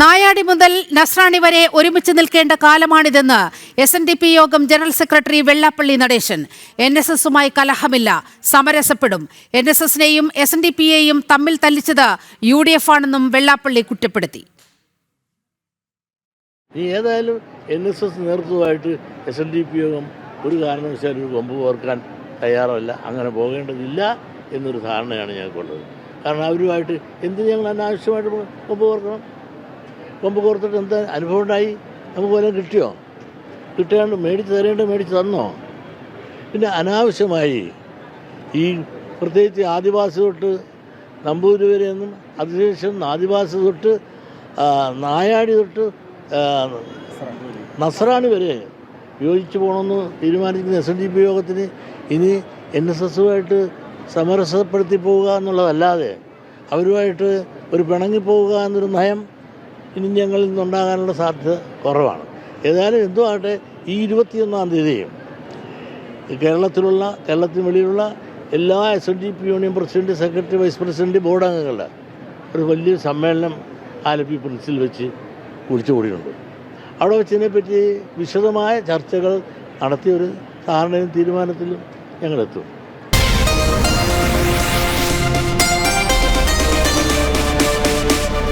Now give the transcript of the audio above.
നായാടി മുതൽ നസ്രാണി വരെ ഒരുമിച്ച് നിൽക്കേണ്ട കാലമാണിതെന്ന് എസ് എൻ ഡി പി യോഗം general secretary Vellappally Natesan. N S എസുമായി കലഹമില്ല സമരസപ്പെടും. എൻ എസ് എസിനെയും എസ് എൻ ഡി പിയെയും തമ്മിൽ തല്ലിച്ചത് യു ഡി എഫ് ആണെന്നും വെള്ളാപ്പള്ളി കുറ്റപ്പെടുത്തി. ഏതായാലും എൻ എസ് എസ് നേതൃത്വമായിട്ട് എസ് എൻ ഡി പി യോഗം ഒരു കാരണവശാലും ഒരു കൊമ്പ് കോർക്കാൻ തയ്യാറല്ല. അങ്ങനെ പോകേണ്ടതില്ല എന്നൊരു ധാരണയാണ് ഞങ്ങൾക്കുള്ളത്. കാരണം അവരുമായിട്ട് എന്ത് ഞങ്ങൾ അനാവശ്യമായിട്ട് കൊമ്പ് കോർക്കണം? കൊമ്പ് കോർത്തിട്ട് എന്താ അനുഭവം ഉണ്ടായി? നമുക്ക് വല്ലതും കിട്ടിയോ? കിട്ടാണ്ട് മേടിച്ച് തരേണ്ട മേടിച്ച് തന്നോ? പിന്നെ അനാവശ്യമായി ഈ പ്രത്യേകിച്ച് ആദിവാസി തൊട്ട് നമ്പൂതിരി വരെയൊന്നും അതിനുശേഷം ആദിവാസി തൊട്ട് നായാടി തൊട്ട് നസറാണി വരെ യോജിച്ച് പോകണമെന്ന് തീരുമാനിക്കുന്ന എസ് എൻ ഡി പി യോഗത്തിന് ഇനി എൻ എസ് എസുമായിട്ട് സമരസപ്പെടുത്തി പോവുക എന്നുള്ളതല്ലാതെ അവരുമായിട്ട് ഒരു പിണങ്ങി പോവുക എന്നൊരു നയം ഇനി ഞങ്ങളിൽ നിന്നുണ്ടാകാനുള്ള സാധ്യത കുറവാണ്. ഏതായാലും എന്തോ ആകട്ടെ ഈ ഇരുപത്തിയൊന്നാം തീയതിയും കേരളത്തിലുള്ള കേരളത്തിന് വെളിയിലുള്ള എല്ലാ S N D P union president secretary vice president board അംഗങ്ങളുടെ ഒരു വലിയ സമ്മേളനം ആലപ്പി പ്രിൻസിൽ വെച്ച് കുടിച്ചുകൂടിയിട്ടുണ്ട് അവിടെ വെച്ചതിനെപ്പറ്റി വിശദമായ ചർച്ചകൾ നടത്തിയ ഒരു ധാരണയും തീരുമാനത്തിലും ഞങ്ങളെത്തും